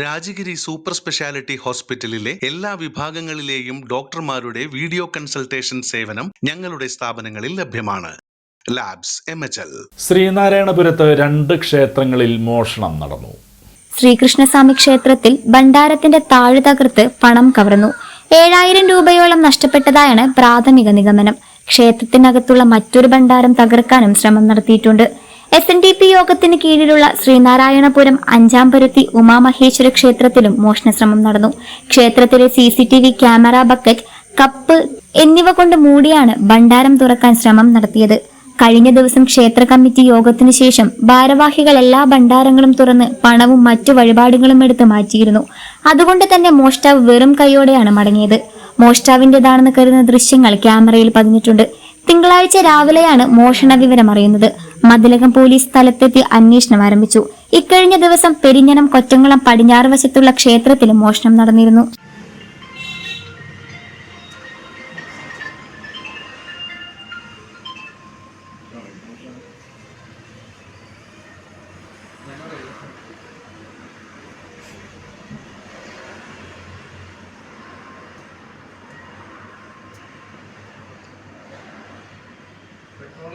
Rajagiri super speciality ഹോസ്പിറ്റലിലെ എല്ലാ വിഭാഗങ്ങളിലെയും ഡോക്ടർമാരുടെ വീഡിയോ കൺസൾട്ടേഷൻ സേവനം ഞങ്ങളുടെ സ്ഥാപനങ്ങളിൽ ലഭ്യമാണ്. Labs M H L. ശ്രീനാരായണപുരത്ത് രണ്ട് ക്ഷേത്രങ്ങളിൽ മോഷണം നടന്നു. ശ്രീകൃഷ്ണസ്വാമി ക്ഷേത്രത്തിൽ ഭണ്ഡാരത്തിന്റെ താഴ് തകർത്ത് പണം കവർന്നു. ഏഴായിരം രൂപയോളം നഷ്ടപ്പെട്ടതായാണ് പ്രാഥമിക നിഗമനം. ക്ഷേത്രത്തിനകത്തുള്ള മറ്റൊരു ഭണ്ഡാരം തകർക്കാനും ശ്രമം നടത്തിയിട്ടുണ്ട്. എസ് എൻ ഡി പി യോഗത്തിന് കീഴിലുള്ള ശ്രീനാരായണപുരം അഞ്ചാംപുരത്തി ഉമാമഹേശ്വര ക്ഷേത്രത്തിലും മോഷണശ്രമം നടന്നു. ക്ഷേത്രത്തിലെ C C T V camera bucket cup എന്നിവ കൊണ്ട് മൂടിയാണ് ഭണ്ഡാരം തുറക്കാൻ ശ്രമം നടത്തിയത്. കഴിഞ്ഞ ദിവസം ക്ഷേത്ര കമ്മിറ്റി യോഗത്തിനു ശേഷം ഭാരവാഹികൾ എല്ലാ ഭണ്ഡാരങ്ങളും തുറന്ന് പണവും മറ്റു വഴിപാടുകളും എടുത്ത് മാറ്റിയിരുന്നു. അതുകൊണ്ട് തന്നെ മോഷ്ടാവ് വെറും കൈയോടെയാണ് മടങ്ങിയത്. മോഷ്ടാവിന്റേതാണെന്ന് കരുതുന്ന ദൃശ്യങ്ങൾ ക്യാമറയിൽ പതിഞ്ഞിട്ടുണ്ട്. തിങ്കളാഴ്ച രാവിലെയാണ് മോഷണ വിവരം അറിയുന്നത്. മതിലകം പോലീസ് സ്ഥലത്തെത്തി അന്വേഷണം ആരംഭിച്ചു. ഇക്കഴിഞ്ഞ ദിവസം പെരിഞ്ഞനം കൊറ്റങ്ങളം പടിഞ്ഞാറ് വശത്തുള്ള ക്ഷേത്രത്തിൽ മോഷണം നടന്നിരുന്നു. പെട്രോൾ